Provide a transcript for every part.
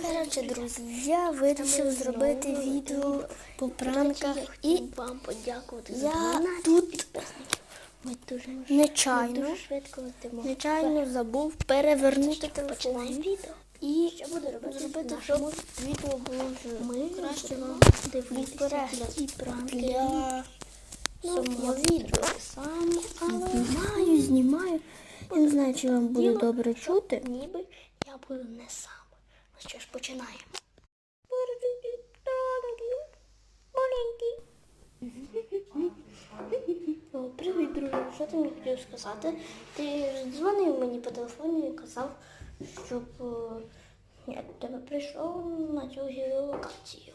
Коротше, друзі, я вирішив зробити відео по пранках і вам подякувати за я тут. Нечайно, нечайно забув перевернути телефон і Що буде робити зробити, щоб відео було Ми краще вам дивитися ті пранки. для самого відео. сам, але Знімаю, знімаю. Я не знаю, чи вам буде добре чути. ніби я буду не сам. Що ж, починаємо. Привіт, друже. Що ти мені хотів сказати? Ти дзвонив мені по телефону і казав, щоб е, я до тебе прийшов на цю геолокацію.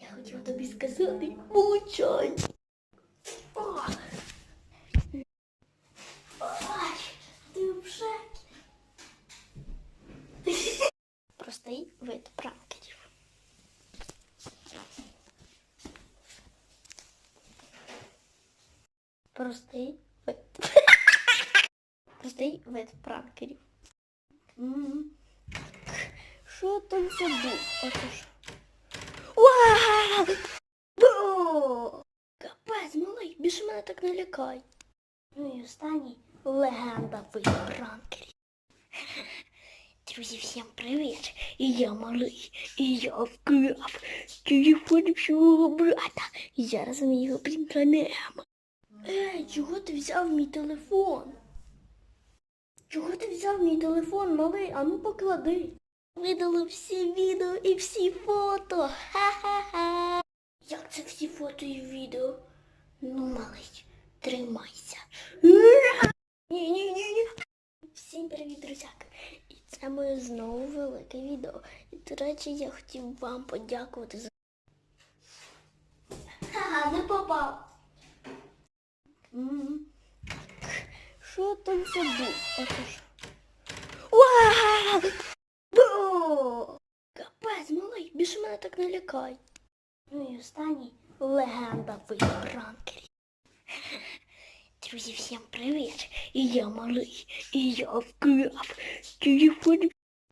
Я хотів тобі сказати, получай. О! Ай, ти в шокі. Простий вид пранкерів. Простий вид. Простий вид пранкерів. Що там це був? Ото ж. Капець, малий, більше мене так не лякай. Ну і останній легенда вид пранкерів. Друзі, всім привіт! І я малий, і я вкрав телефон свого брата. І зараз ми його прикранемо. Ей, чого ти взяв мій телефон? Чого ти взяв мій телефон, малий? А ну поклади. Видали всі відео і всі фото. Ха-ха-ха. Як це всі фото і відео? Ну, малий, тримайся. Ні-ні-ні. Всім привіт, друзяки! І це моє знову велике відео. І, до речі, я хотів вам подякувати за. Ха-ха, не попав. Що там це був? О! Капець, малий, більше мене так не лякай. Ну і останній легенда пранкерів. Друзі, всім привіт! І я малий, і я вкрав телефон.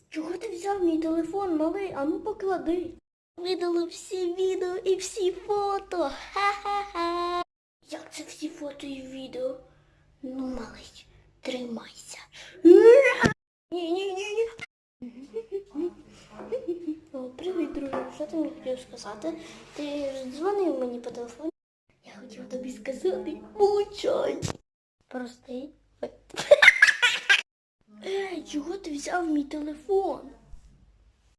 Чого ти взяв мій телефон, малий? А ну поклади. Видали всі відео і всі фото. Ха-ха-ха. Як це всі фото і відео? Ну, малий, тримайся. Ні-ні-ні. О, привіт, друже. Що ти мені хотів сказати? Ти дзвонив мені по телефону. Я хотів тобі сказати, получай. Простий чого ти взяв мій телефон?